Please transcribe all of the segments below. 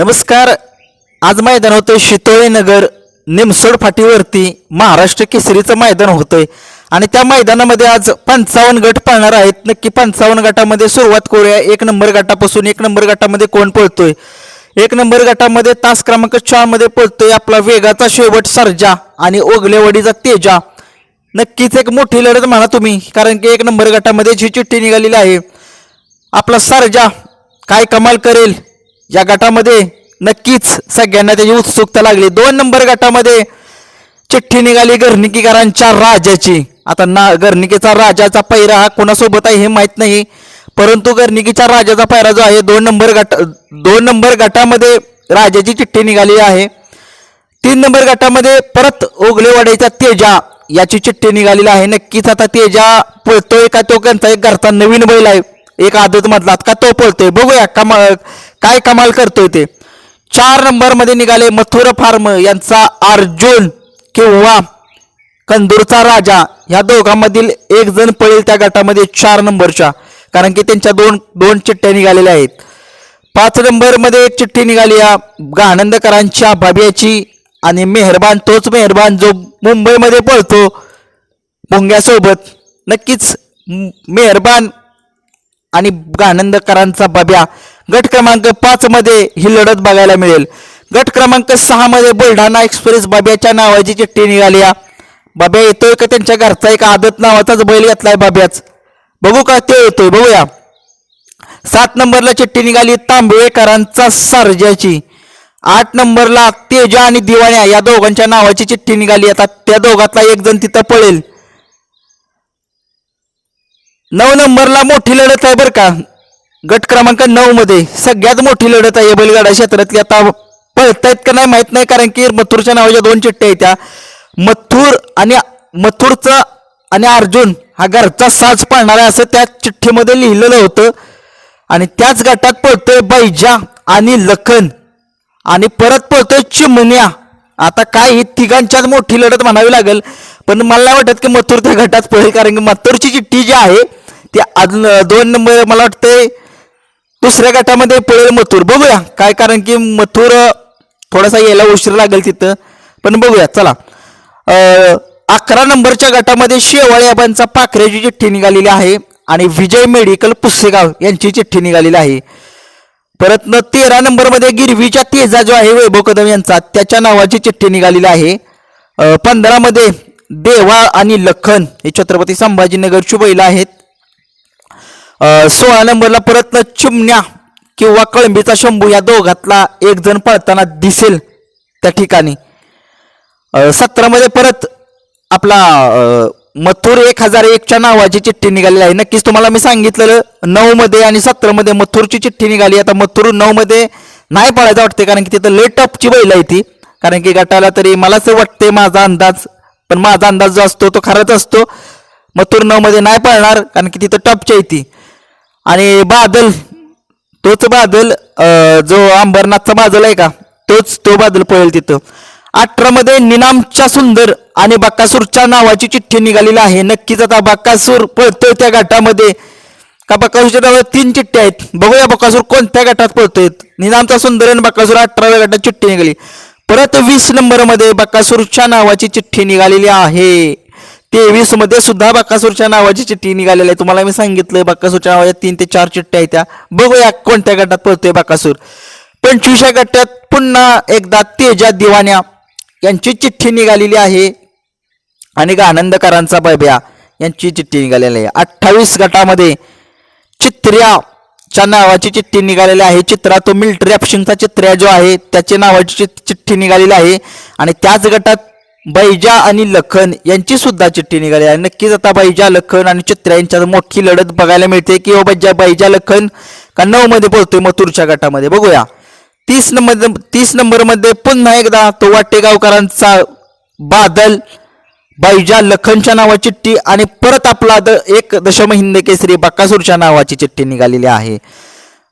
नमस्कार. आज मैदान होतंय शितोळे नगर निमसोड फाटीवरती महाराष्ट्र केसरीचं मैदान होतंय. आणि त्या मैदानामध्ये आज पंचावन्न गट पळणार आहेत. नक्की पंचावन्न गटामध्ये सुरुवात करूया. एक नंबर गटापासून एक नंबर गटामध्ये कोण पळतोय? एक नंबर गटामध्ये तास क्रमांक चारमध्ये पळतोय आपला वेगाचा शेवट सर्जा आणि ओगलेवाडीचा तेजा. नक्कीच एक मोठी लढत म्हणा तुम्ही कारण की एक नंबर गटामध्ये जी चिठ्ठी निघालेली आहे. आपला सर्जा काय कमाल करेल? या गटामध्ये नक्कीच सगळ्यांना त्याची उत्सुकता लागली. दोन नंबर गटामध्ये चिठ्ठी निघाली गर्निकीकरांच्या राजाची. आता ना गर्निकीचा राजाचा पैरा हा कोणासोबत आहे हे माहीत नाही परंतु गर्निकीच्या राजाचा पैरा जो आहे दोन नंबर गट दोन नंबर गटामध्ये राजाची चिठ्ठी निघाली आहे. तीन नंबर गटामध्ये परत ओगलेवाड्याचा तेजा याची चिठ्ठी निघालेली आहे. नक्कीच आता तेजा पळतोय का तो त्यांचा एक घरचा नवीन बैल आहे. एक आदत मधला का तो पळतोय? बघूया. कमाल काय कमाल करतोय ते? चार नंबरमध्ये निघाले मथुर फार्म यांचा अर्जुन किंवा कंदूरचा राजा. ह्या दोघांमधील एक जण पळेल त्या गटामध्ये चार नंबरच्या. कारण की त्यांच्या दोन दोन चिठ्ठ्या निघालेल्या आहेत. पाच नंबरमध्ये एक चिठ्ठी निघाली या गानंदकरांच्या भाब्याची आणि मेहरबान तोच मेहरबान जो मुंबईमध्ये पळतो मुंग्यासोबत. नक्कीच मेहरबान आणि गानंदकरांचा बाब्या गट क्रमांक पाच मध्ये ही लढत बघायला मिळेल. गट क्रमांक सहा मध्ये बुलढाणा एक्सप्रेस बाब्याच्या नावाची चिठ्ठी निघाली या. बाब्या येतोय का त्यांच्या घरचा एक आदत नावाचाच बैल घेतलाय बाब्याच. बघू का ते येतोय बघूया. सात नंबरला चिठ्ठी निघाली तांबेकरांचा सर्जाची. आठ नंबरला तेजा आणि दिवाण्या या दोघांच्या नावाची चिठ्ठी निघाली. आता त्या दोघातला एक जण तिथं पळेल. नऊ नंबरला मोठी लढत आहे बरं का. गट क्रमांक नऊ मध्ये सगळ्यात मोठी लढत आहे बैलगाडा क्षेत्रातली. आता पळतायत का नाही माहीत नाही कारण की मथुरच्या नावाच्या दोन चिठ्ठ्या आहेत त्या. मथुर आणि मथुरचा आणि अर्जुन हा घरचा साज पाळणार आहे असं त्या चिठ्ठीमध्ये लिहिलेलं होतं. आणि त्याच गटात पळतोय बैजा आणि लखन. आणि परत पळतोय चिमण्या. आता काय ही तिघांच्यात मोठी लढत म्हणावी लागेल. पण मला नाही वाटत की मथुर त्या गटात पळेल कारण की मथुरची चिठ्ठी जी आहे ती अजून दोन नंबर मला वाटतंय दुसऱ्या गटामध्ये पळेल मथुर. बघूया. काय कारण की मथुर थोडासा यायला उशीर लागेल तिथं. पण बघूया. चला. अकरा नंबरच्या गटामध्ये शेवाळ्याबांचा पाखऱ्याची चिठ्ठी निघालेली आहे आणि विजय मेडिकल पुस्सेगाव यांची चिठ्ठी निघालेली आहे. परत न तेरा नंबरमध्ये गिरवीच्या तेजा जो आहे वैभव कदम यांचा त्याच्या नावाची चिठ्ठी निघालेली आहे. पंधरामध्ये देवा आणि लखन हे छत्रपती संभाजीनगरची बैल आहेत. सोळा नंबरला परत चिमण्या किंवा कळंबीचा शंभू या दोघातला एक जण पळताना दिसेल त्या ठिकाणी. सतरामध्ये परत आपला मथुर एक हजार एकच्या नावाची चिठ्ठी निघालेली आहे. नक्कीच तुम्हाला मी सांगितलेलं नऊ मध्ये आणि सतरामध्ये मथुरची चिठ्ठी निघाली. आता मथुर नऊ मध्ये नाही पळायचं वाटते कारण की तिथं लेटअपची बैल आहे ती. कारण की गटाला तरी मलाच वाटते माझा अंदाज पण माझा अंदाज जो असतो तो खराच असतो. मथुर नऊ मध्ये नाही पळणार कारण की तिथं टपची आहे ती. आणि बादल तोच बादल जो अंबरनाथचा बादल आहे का तोच तो बादल पळेल तिथं. अठरा मध्ये निनामच्या सुंदर आणि बक्कासूरच्या नावाची चिठ्ठी निघालेली आहे. नक्कीच आता बक्कासूर पळतोय त्या गटामध्ये का बक्कासूरच्या नावात तीन चिठ्ठ्या आहेत? बघूया बक्कासूर कोणत्या गटात पळतोय. निनामचा सुंदर आणि बक्कासूर अठराव्या गटात चिठ्ठी निघाली. परत वीस नंबरमध्ये बक्कासूरच्या नावाची चिठ्ठी निघालेली आहे. तेवीसमध्ये सुद्धा बक्कासूरच्या नावाची चिठ्ठी निघालेली आहे. तुम्हाला मी सांगितलं बक्कासूरच्या नावाच्या तीन ते चार चिठ्ठ्या आहेत त्या. बघूया कोणत्या गटात पळतोय बक्कासूर पंचवीसच्या गटात पुन्हा एकदा तेजा दिवाण्या यांची चिठ्ठी निघालेली आहे. आणि आनंदकरांचा बैब्या यांची चिठ्ठी निघालेली आहे. अठ्ठावीस गटामध्ये चित्र्याच्या नावाची चिठ्ठी निघालेली आहे. चित्रा तो मिलिटरी ऑप्शनचा चित्र्या जो आहे त्याच्या नावाची चिठ्ठी निघालेली आहे. आणि त्याच गटात बैजा आणि लखन यांची सुद्धा चिठ्ठी निघाली आहे. नक्कीच आता बैजा लखन आणि चित्रा यांच्यात मोठी लढत बघायला मिळते की हो बाबा बैजा लखन का नऊ मध्ये पोहोचतोय मथुरच्या गटामध्ये. बघूया. तीस नंबर तीस नंबरमध्ये पुन्हा एकदा तो वाटेगावकरांचा बादल बैजा लखनच्या नावाची चिठ्ठी आणि परत आपला द एक दशम हिंद केसरी बकासूरच्या नावाची चिठ्ठी निघालेली आहे.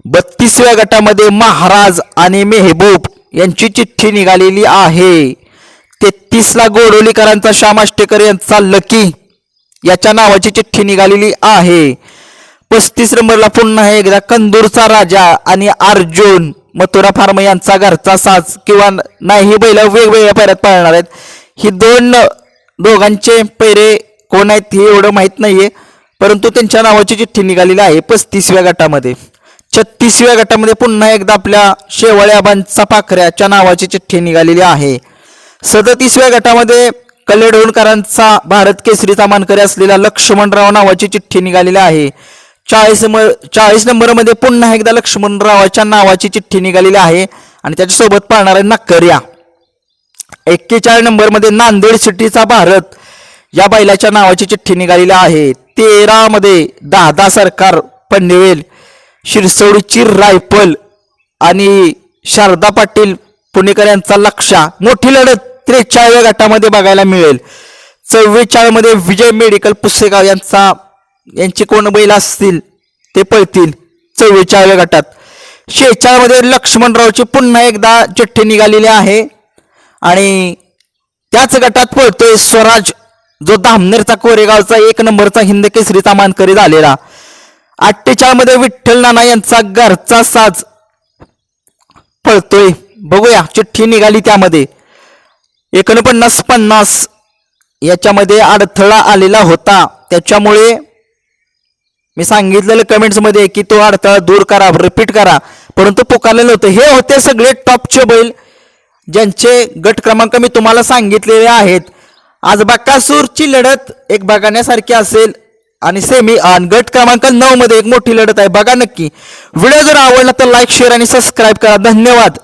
बत्तीसव्या गटामध्ये महाराज आणि मेहबूब यांची चिठ्ठी निघालेली आहे. तेहतीसला गोडोलीकरांचा श्याम आष्टेकर यांचा लकी. याच्या नावाची चिठ्ठी निघालेली आहे. पस्तीस नंबरला पुन्हा एकदा कंदूरचा राजा आणि अर्जुन मथुरा फार्म यांचा घरचा साज किंवा नाही बैल वेगवेगळ्या पैऱ्यात पाळणार आहेत. ही दोन दोघांचे पैरे कोण आहेत हे एवढं माहीत नाहीये परंतु त्यांच्या नावाची चिठ्ठी निघालेली आहे पस्तीसव्या गटामध्ये. छत्तीसव्या गटामध्ये पुन्हा एकदा आपल्या शेवाळ्याबांचा पाखऱ्याच्या नावाची चिठ्ठी निघालेली आहे. सदतीसव्या गटामध्ये कल्लेडोणकरांचा भारत केसरीचा मानकरी असलेला लक्ष्मणराव नावाची चिठ्ठी निघालेली आहे. चाळीस चाळीस नंबरमध्ये पुन्हा एकदा लक्ष्मणरावाच्या नावाची चिठ्ठी निघालेली आहे आणि त्याच्यासोबत पाळणारा नक्कर्या. एक्केचाळीस नंबरमध्ये नांदेड सिटीचा भारत या बैलाच्या नावाची चिठ्ठी निघालेली आहे. तेरामध्ये दादा सरकार पनवेल शिरसोडीची रायफल आणि शारदा पाटील पुणेकर यांचा लक्षा मोठी लढत. त्रेचाळव्या गटामध्ये बघायला मिळेल. चव्वेचाळमध्ये विजय मेडिकल पुसेगाव यांचा यांचे कोण बैल असतील ते पळतील चव्वेचाळव्या गटात. शेचाळमध्ये लक्ष्मणरावची पुन्हा एकदा चिठ्ठी निघालेली आहे. आणि त्याच गटात पळतोय स्वराज जो धामनेरचा कोरेगावचा एक नंबरचा हिंद केसरीचा मानकरी झालेला. अठ्ठेचाळमध्ये विठ्ठल नाना यांचा घरचा साज पळतोय. बघूया चिठ्ठी निघाली त्यामध्ये. एकोणपन्नास पन्नास याच्यामध्ये अडथळा आलेला होता. त्याच्यामुळे मी सांगितलेलं कमेंट्समध्ये की तो अडथळा दूर करा रिपीट करा. परंतु पुकारलेलं होतं. हे होते सगळे टॉपचे बैल ज्यांचे गट क्रमांक मी तुम्हाला सांगितलेले आहेत. आज बकासूरची लढत एक बघण्यासारखी असेल आणि सेमी आणि गट क्रमांक नऊ मध्ये एक मोठी लढत आहे. बघा नक्की. व्हिडिओ जर आवडला तर लाईक शेअर आणि सबस्क्राईब करा. धन्यवाद.